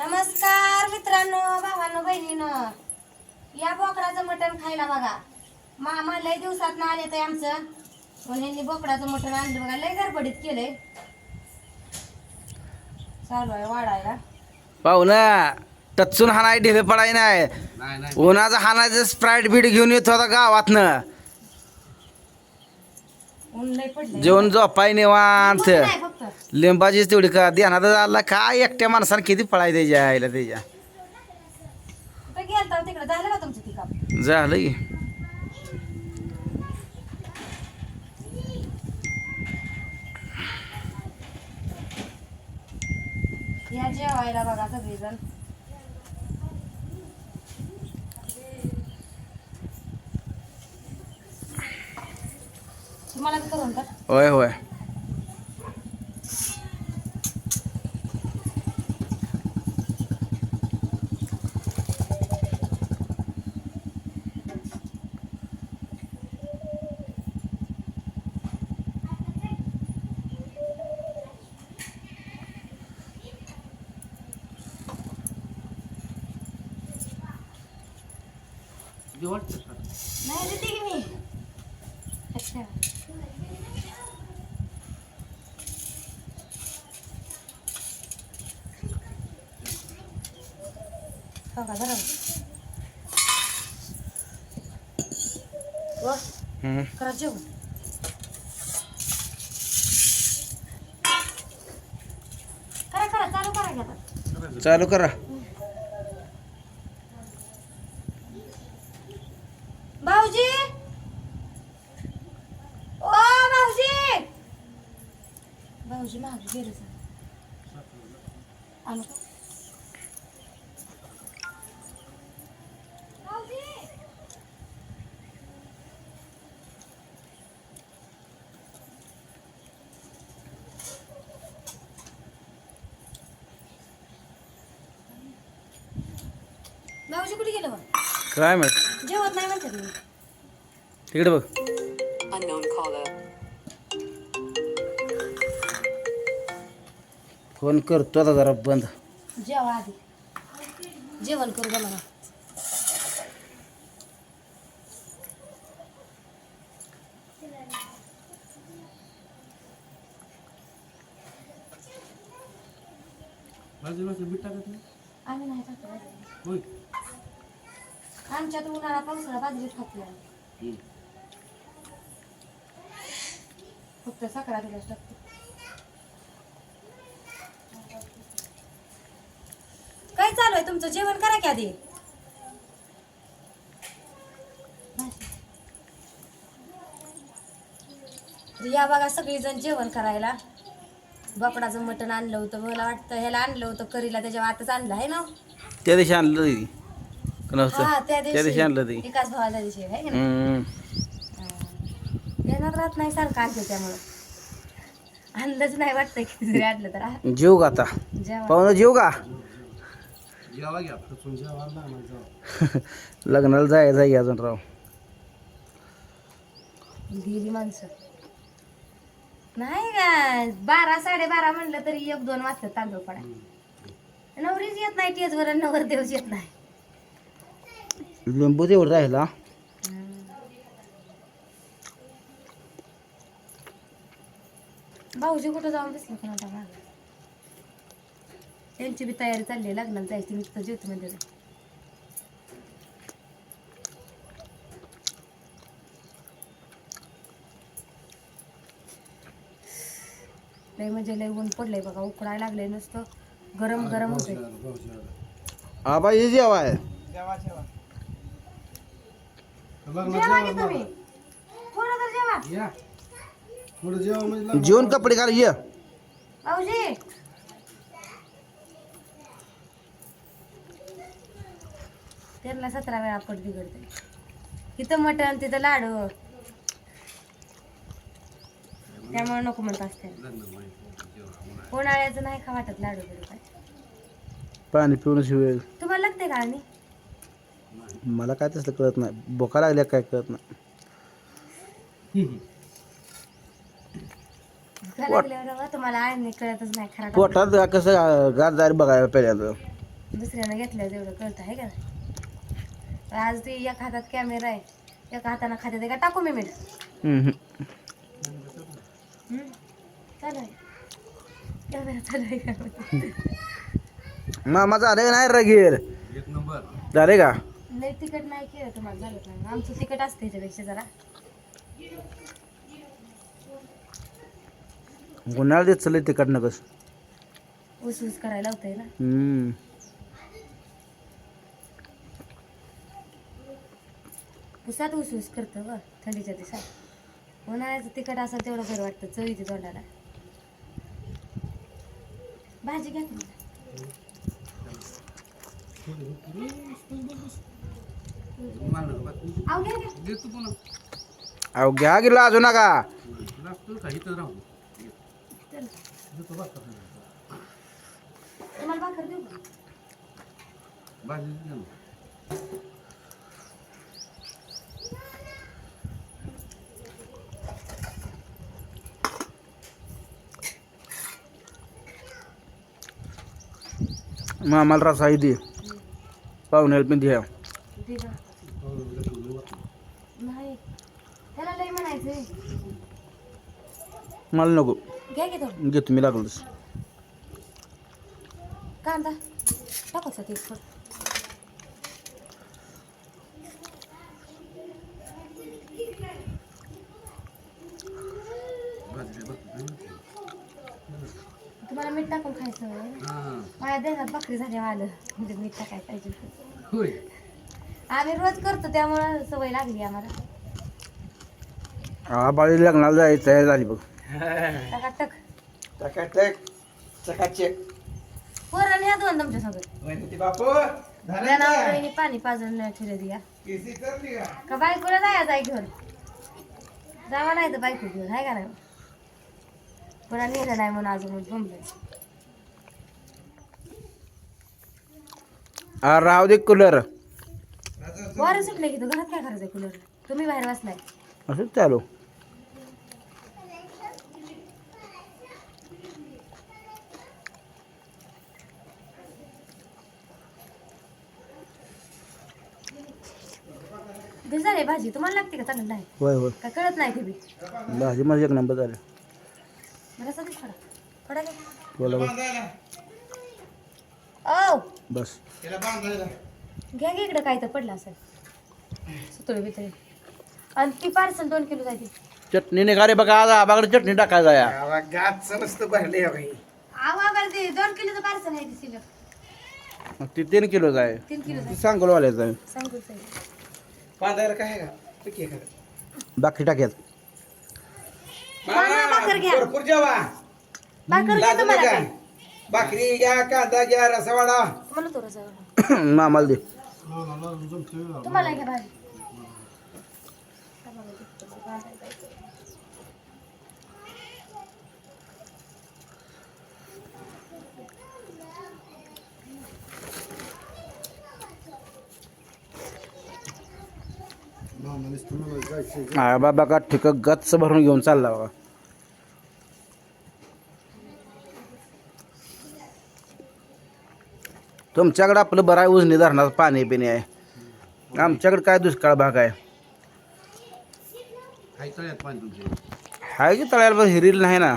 नमस्कार मित्रांनो भावांनो बहिणीनं. या बोकडाचं मटण खायला बघा. मामा लय दिवसात ना आले ते आमचं. पण यांनी बोकडाचं मटण आणलं बघा. लय गडबडीत केलंय. चालू आहे वाढायला. पाहुणा टचून हाणाय ढिले पडाय नाही उन्हाचा हाणायचं स्प्राईट बीट घेऊन येत होता गावातनं. ऊन लय पडलंय. जेवण झोपाय निवांत. लिंबाचीच तेवढी का ध्यानात आला काय एकट्या माणसानं किती पळाय त्याच्या आईला त्याच्या. कुठं गेलता तिकडे? झालं का तुमचं ती काम? झालं की. या जेवायला बघा सगळेजण. तुम्हाला बी करून तर होय होय. नाही देते की मी. अच्छा. हो का बरोबर वा. करा जेवण. चालू करा की आता चालू करा भाऊजी ओ भाऊजी भाऊजी मागे गेले आलो का? भाऊजी भाऊजी कुठे गेलं मग काय माहीत जेवत नाही म्हणतात मी तिकडे बघ Unknown caller. फोन करतो आता जरा बंद. जेवा आधी. जेवण करू मला आम्ही नाही खातो आमच्यात उन्हाळा पावसाळा बाजरीच खातो. फक्त सकाळा दिवस टाकतो. आहे तुमचं जेवण करा की आधी. या बघा सगळीजण जेवण करायला. बोकडाचं मटण आणलं होतं मला वाटतं ह्याला आणलं होतं करीला त्याच्या आताच आणलं आहे ना त्या दिवशी आणलं ती? हा त्या त्या दिवशी आणलं ती एकाच भावाच्या दिवशी आहे का नाही? हम्म. राहत नाही सारखं आणते त्यामुळं. आणलंच नाही वाटतं जरी आणलं तर. आ, जेव का आता? जेवा. पाहुणं जेव का? लग्नाला जाय जाय अजून राव. गेली माणसं. नाही का? बारा साडेबारा म्हणलं तरी एक दोन वाजतात तांदूळ पडाय नवरीच येत नाही टेजवर नवर देवच येत नाही. लिंबू तेवढं राहिला. भाऊजी कुठं जाऊन बसले आता मागं. त्यांची बी तयारी चालली आहे लग्नाला जायची मी तिथं ज्योती मंदिर लय म्हणजे लय ऊन पडलंय बघा उकडायला लागलंय नुसतं गरम गरम होते आबा हे जेवा आहे. जेवा की तुम्ही? थोडं तर जेवा. जेवण कपडे घाल ये. भाऊजी त्यांना सतरा वेळा पट बिघडते इथं मटण तिथं लाडू. त्यामुळे नको म्हणत असते. उन्हाळ्याचं नाही का वाटत लाडू बिडू काय पाणी पिऊन शिवेल तुम्हाला लागते का आणि मला काय तसलं कळत नाही. बोका लागल्या काय कळत नाही. बाबा तुम्हाला आणि कळतच नाही खरा पोटात कसं गारदार बघायला पहिल्यांदा दुसऱ्यानं घेतलं तेवढं कळतं आहे का आज ती एका हातात कॅमेरा आहे. एका हातानं खात्यात आहे का? टाकू मी मीठ? चालू कॅमेरा चालू आहे का? मामा झाले का नाही रगीर झाले का? लय तिकट नाही केलं तुम्हाला झालं नाही आमचं तिकट असते ह्याच्यापेक्षा जरा. उन्हाळा देत चल तिकट नकस. ऊस ऊस करायला होतंय ना? हम्म. उसात ऊस ऊस करतं ग थंडीच्या दिवसात. उन्हाळ्याचं तिखट असेल तेवढं बरं वाटतं चव येते तोंडाला. भाजी घ्या अहो घ्या की लाजू नका. चल. तुम्हाला भाकर देऊ का? मामाला रसा दे. पाहुण्याला पण द्या. मला नको. घेतो मी लागलोच. कांदा. टाकायचा तुम्हाला मीठ टाकून खायचं? माझ्या देहात भाकरी झाल्या आलं. म्हणजे मीठ टाकायला पाहिजे आम्ही रोज करतो त्यामुळं सवय लागली आम्हाला. आबाळी लग्नाला जायची तयार झाली बघ. टकाटक. चकाचक चकाचक पोरण ह्या दोन तुमच्यासोबत. बापू जनावरांनी पाणी पाजून ठेवलं दिया का? बायकोला जायचं आहे घेऊन? जावा नाही तर बायको घेऊन आहे का नाही? कोणा नेलं नाही म्हणून अजून बोंबलं. राहू दे कूलर वारं सुटलं की तू घरात काय करायचं कूलर तुम्ही बाहेर बसलाय. असंच चालू. ते झाले भाजी तुम्हाला लागते का चांगलं? नाही. होय होय. का कळत नाही ते बी. भाजी माझी एक नंबर झाली. मला सांग थोडा. थोडा घे बोला बघ. ओ बस. घ्या घे इकडं काय तर पडलं असेल. सुतळी बितळी. आणि ती पार्सल दोन किलो जायची चटणी निघाली बघा आज आबाकडे चटणी टाकायचा या. आवा ती दोन किलोचं पार्सल आहे ती शिल्लक ती तीन किलोच आहे तीन किलो ती सांगोलवाल्याचं आहे सांगू बाकी टाक्यात भाकर घ्या. भरपूर जेवा. भाकर घ्या तुम्हाला काय? भाकरी घ्या कांदा घ्या रसावाडा. तुम्हाला मामाला दे. तुम्हाला घ्या भाजी. हा बाबा का ठिक गच्च भरून घेऊन चालला बाबा. तुमच्याकडे आपलं बरं आहे उजनी धरणाचं पाणी पिणे आहे. आमच्याकडे काय दुष्काळ भाग आहे? आहे की तळ्याला हिरील नाही ना?